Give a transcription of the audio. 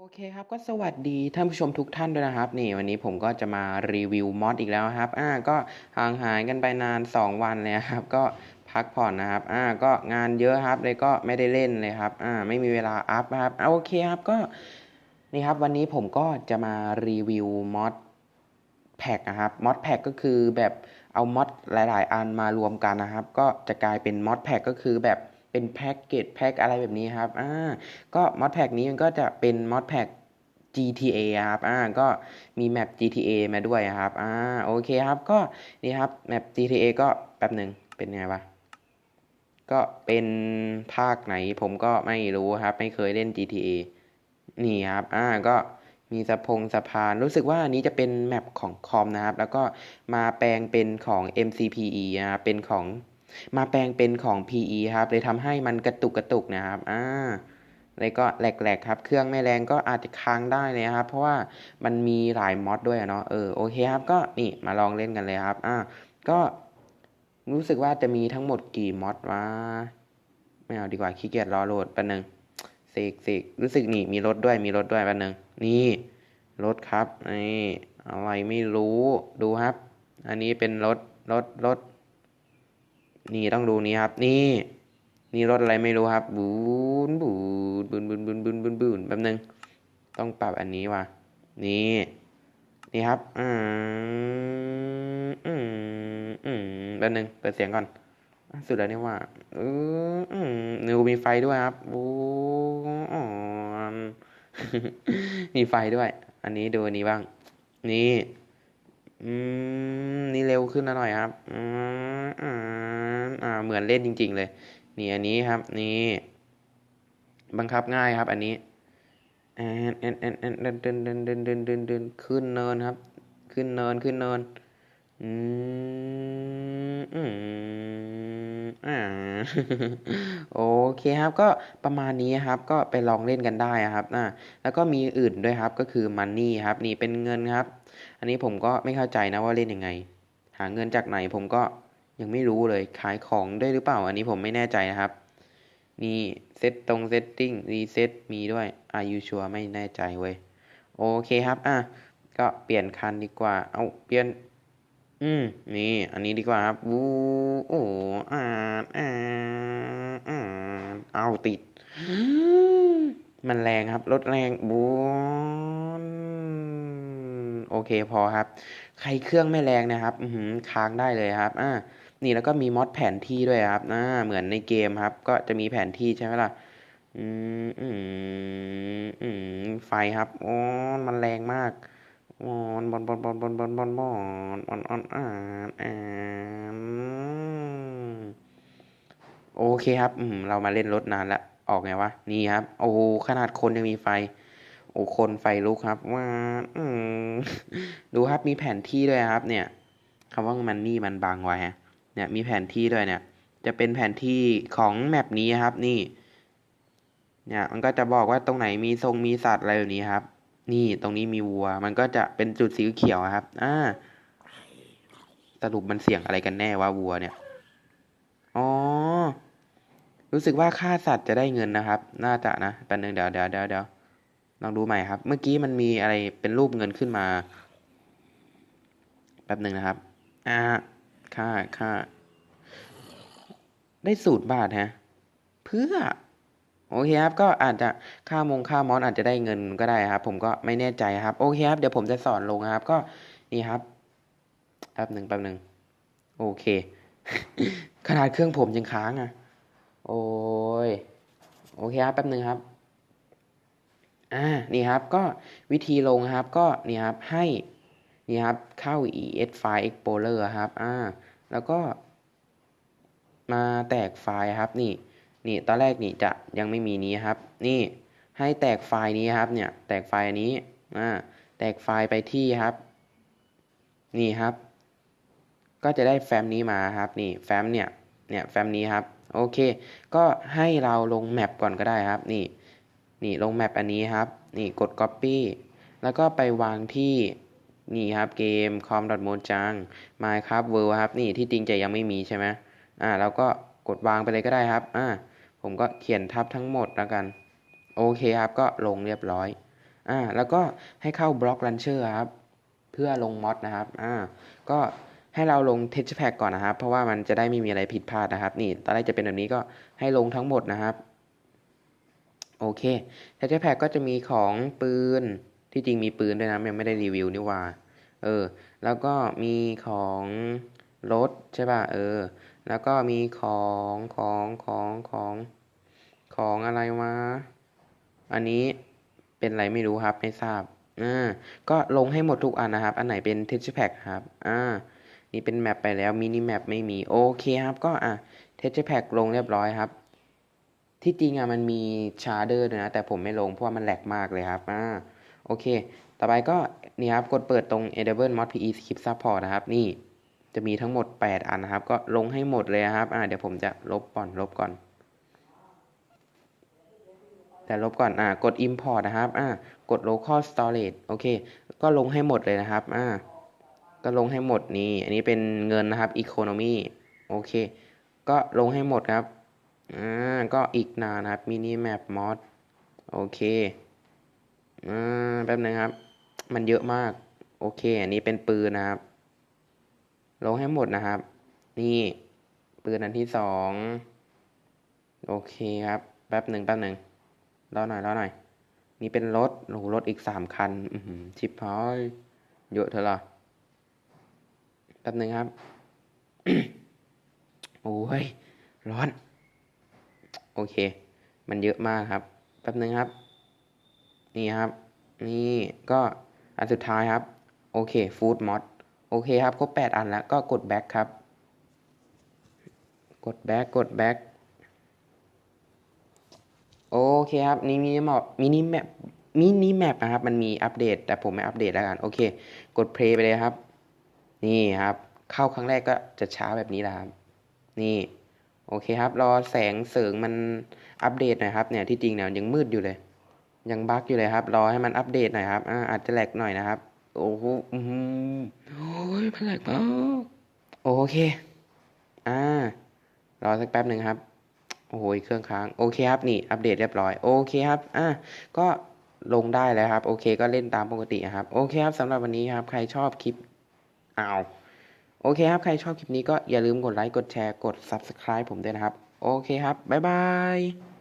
โอเคครับก็สวัสดีท่านผู้ชมทุกท่านด้วยนะครับนี่วันนี้ผมก็จะมารีวิวมอดอีกแล้วครับอ่าก็ห่างหายกันไปนาน 2 วันเลยครับ ก็พักผ่อนนะครับอ่าก็งานเยอะครับเลยก็ไม่ได้เล่นเลยครับอ่าไม่มีเวลาอัพครับอ่าโอเคครับก็นี่ครับวันนี้ผมก็จะมารีวิวมอดแพ็กนะครับมอดแพ็กก็คือแบบเอามอดหลาย ๆ อันมารวมกันนะครับ ก็จะกลายเป็นมอดแพ็กก็คือแบบ เป็นแพ็กเกจแพ็กอะไรแบบนี้ครับอ่าก็มอดแพ็กนี้มันก็จะเป็นมอดแพ็ก GTA ครับ อ่า ก็มีแมป GTA มาด้วยครับ อ่า โอเคครับ ก็นี่ครับ แมป GTA ก็แป๊บหนึ่งเป็นไงวะ ก็เป็นภาคไหนผมก็ไม่รู้ครับ ไม่เคยเล่น GTA นี่ครับ อ่า ก็มีสะพงสะพาน รู้สึกว่าอันนี้จะเป็นแมปของคอมนะครับ แล้วก็มาแปลงเป็นของ MCPE นะครับ เป็นของ มาแปลงเป็นของ PE ครับเลยทำให้มันกระตุกกระตุกนะครับอ่าแล้วก็แหลกๆครับ เครื่องไม่แรงก็อาจจะค้างได้เลยครับ เพราะว่ามันมีหลายมอดด้วยเนาะ เออ โอเคครับ ก็นี่มาลองเล่นกันเลยครับ อ่า ก็รู้สึกว่าจะมีทั้งหมดกี่มอดวะ ไม่เอาดีกว่าขี้เกียจรอโหลดแป๊บนึงเสกเสกรู้สึกนี่มีรถด้วยมีรถด้วยแป๊บนึง นี่รถครับ นี่อะไรไม่รู้ ดูครับ อันนี้เป็นรถรถรถ นี่ต้องดูนี้ครับ นี่ นี่รถอะไรไม่รู้ครับ บูนบูนบูนบูนบูนบูนบูนบูนแป๊บนึง ต้องปรับอันนี้ว่ะ นี่ นี่ครับ อืมอืมอืมแป๊บนึง เปิดเสียงก่อน สุดแล้วนี่ว่าอออืมนิวมีไฟด้วยครับบูนมีไฟด้วย อันนี้ดูอันนี้บ้าง นี่ อืม นี่เร็วขึ้นหน่อยครับ อืมอ่า อ่าเหมือนเล่นจริง ๆ เลย นี่อันนี้ครับ นี่บังคับง่ายครับ อันนี้แอนแอนแอนแอนเดินเดินเดินเดินเดินเดินเดินขึ้นเนินครับ ขึ้นเนินขึ้นเนินอืมอืมอ่าโอเคครับ ก็ประมาณนี้ครับ ก็ไปลองเล่นกันได้ครับนะแล้วก็มีอื่นด้วยครับ ก็คือมันนี่ครับ นี่เป็นเงินครับ อันนี้ผมก็ไม่เข้าใจนะว่าเล่นยังไง หาเงินจากไหนผมก็ ยังไม่รู้เลยขายของได้หรือเปล่า อันนี้ผมไม่แน่ใจนะครับ นี่เซตตรงเซตติ้งรีเซ็ตมีด้วยอายุชัวไม่แน่ใจเว้ย โอเคครับอะก็เปลี่ยนคันดีกว่า เอาเปลี่ยน อืม นี่ อันนี้ดีกว่าครับวูโอ้อ่านอ่านอ่านเอาติด มันแรงครับ รถแรงบูนโอเคพอครับ ใครเครื่องไม่แรงนะครับ อืค้างได้เลยครับ อ่า นี่แล้วก็มีมอดแผนที่ด้วยครับนะเหมือนในเกมครับ ก็จะมีแผนที่ใช่ไหมล่ะ อืมอืมอืมไฟครับอ๋อมันแรงมากมอนบอนบอนบอนบอนบอนบอนบอนออนออนอ่านอ่านโอเคครับ อืม เรามาเล่นรถนานละออกไงวะ นี่ครับ โอ้ขนาดคนยังมีไฟ โอ้คนไฟลุกครับว่าอืมดูครับมีแผนที่ด้วยครับ เนี่ยคำว่ามันนี่มันบางไว้ฮะ เนี่ยมีแผนที่ด้วยเนี่ย จะเป็นแผนที่ของแมปนี้ครับนี่ เนี่ยมันก็จะบอกว่าตรงไหนมีทรงมีสัตว์อะไรแบบนี้ครับ นี่ตรงนี้มีวัว มันก็จะเป็นจุดสีเขียวครับ อ่า สรุปมันเสี่ยงอะไรกันแน่ว่าวัวเนี่ย อ๋อ รู้สึกว่าฆ่าสัตว์จะได้เงินนะครับ น่าจะนะแป๊บนึงเดี๋ยวเดี๋ยวเดี๋ยวเดี๋ยวลองดูใหม่ครับ เมื่อกี้มันมีอะไรเป็นรูปเงินขึ้นมาแป๊บหนึ่งนะครับ อ่า ค่าค่า ได้สูตรบาทฮะ เพื่อ โอเคครับ ก็อาจจะค่ามงค่ามอสอาจจะได้เงินก็ได้ครับ ผมก็ไม่แน่ใจครับ โอเคครับ เดี๋ยวผมจะสอนลงครับ ก็นี่ครับแป๊บหนึ่งแป๊บหนึ่งโอเค ขนาดเครื่องผมยังค้างอะ โอ้ย โอเคครับแป๊บหนึ่งครับ อ่า นี่ครับ ก็วิธีลงครับ ก็นี่ครับ ให้ นี่ครับ เข้า es file explorer ครับ อ่า แล้วก็ มาแตกไฟล์ครับ นี่ นี่ ตอนแรกนี่จะยังไม่มีนี้ครับ นี่ ให้แตกไฟล์นี้ครับ เนี่ย แตกไฟล์นี้ อ่า แตกไฟล์ไปที่ครับ นี่ครับ ก็จะได้แฟ้มนี้มาครับ นี่ แฟ้มเนี่ย เนี่ย แฟ้มนี้ครับ โอเค ก็ให้เราลงแมปก่อนก็ได้ครับ นี่ นี่ ลงแมปอันนี้ครับ นี่ กด copy แล้วก็ไปวางที่ นี่ครับเกม com m o j a n g minecraft world ครับ นี่ที่จริงจะยังไม่มีใช่ไหมอ่าเราก็กดวางไปเลยก็ได้ครับ อ่า ผมก็เขียนทับทั้งหมดแล้วกัน โอเคครับ ก็ลงเรียบร้อย อ่า แล้วก็ให้เข้าบล็อกลันเชอร์ครับ เพื่อลงมอดนะครับ อ่า ก็ให้เราลง texture pack ก่อนนะครับ เพราะว่ามันจะได้ไม่มีอะไรผิดพลาดนะครับ นี่ ตอนแรกจะเป็นแบบนี้ก็ให้ลงทั้งหมดนะครับ โอเค texture pack ก็จะมีของปืน ที่จริงมีปืนด้วยนะยังไม่ได้รีวิวนี่ว่า เออ แล้วก็มีของรถใช่ป่ะ เออ แล้วก็มีของของของของของอะไรวะ อันนี้เป็นอะไรไม่รู้ครับไม่ทราบ อ่า ก็ลงให้หมดทุกอันนะครับ อันไหนเป็น texture pack ครับ อ่า นี่เป็นแมปไปแล้วมินิแมปไม่มีโอเคครับ ก็อะ texture pack ลงเรียบร้อยครับ ที่จริงอะมันมีชาร์เดอร์ด้วยนะ แต่ผมไม่ลงเพราะว่ามันแหลกมากเลยครับ อ่า โอเค ต่อไปก็นี่ครับ กดเปิดตรง Enable Mod PE Skip Support นะครับ นี่จะมีทั้งหมด 8 อันนะครับ ก็ลงให้หมดเลยครับ อ่า เดี๋ยวผมจะลบก่อน ลบก่อน แต่ลบก่อน อ่า กด import นะครับ อ่า กด local storage โอเค ก็ลงให้หมดเลยนะครับ อ่า ก็ลงให้หมดนี่ อันนี้เป็นเงินนะครับ economy โอเค ก็ลงให้หมดครับ อ่า ก็อีกนานนะครับ mini map mod โอเค อ่า แป๊บนึงครับ มันเยอะมาก โอเค อันนี้เป็นปืนนะครับ ลงให้หมดนะครับ นี่ปืนอันที่สองโอเคครับ แป๊บหนึ่งแป๊บหนึ่งรอหน่อยรอหน่อย นี่เป็นรถโอ้โหรถอีกสามคัน อือหือชิปพอยเยอะเถอะล่ะแป๊บหนึ่งครับโอ้ย ร้อน โอเค มันเยอะมากครับ แป๊บหนึ่งครับ นี่ครับ นี่ก็อันสุดท้ายครับ โอเคฟู้ดมอดโอเคครับ ครบแปดอันแล้วก็กดแบ็คครับ กดแบ็คกดแบ็คโอเคครับ นี่มินิมอมินิแมปมินิแมปนะครับ มันมีอัปเดต แต่ผมไม่อัปเดตแล้วกัน โอเค กดเพลย์ไปเลยครับ นี่ครับ เข้าครั้งแรกก็จะช้าแบบนี้แหละครับ นี่โอเคครับ รอแสงเสริงมันอัปเดตหน่อยครับ เนี่ยที่จริงเนี่ยยังมืดอยู่เลย ยังบั๊กอยู่เลยครับ รอให้มันอัปเดตหน่อยครับอ่าอาจจะแหลกหน่อยนะครับ โอ้โหอื้อโอ้ยมันแหลกมากโอเคอ่ารอสักแป๊บหนึ่งครับโอ้โหเครื่องค้างโอเคครับนี่อัปเดตเรียบร้อยโอเคครับอ่าก็ลงได้แล้วครับ โอเคก็เล่นตามปกติครับ โอเคครับสำหรับวันนี้ครับ ใครชอบคลิปอ้าวโอเคครับ ใครชอบคลิปนี้ก็อย่าลืมกดไลค์กดแชร์กด Subscribe ผมด้วยนะครับ โอเคครับ บ๊ายบาย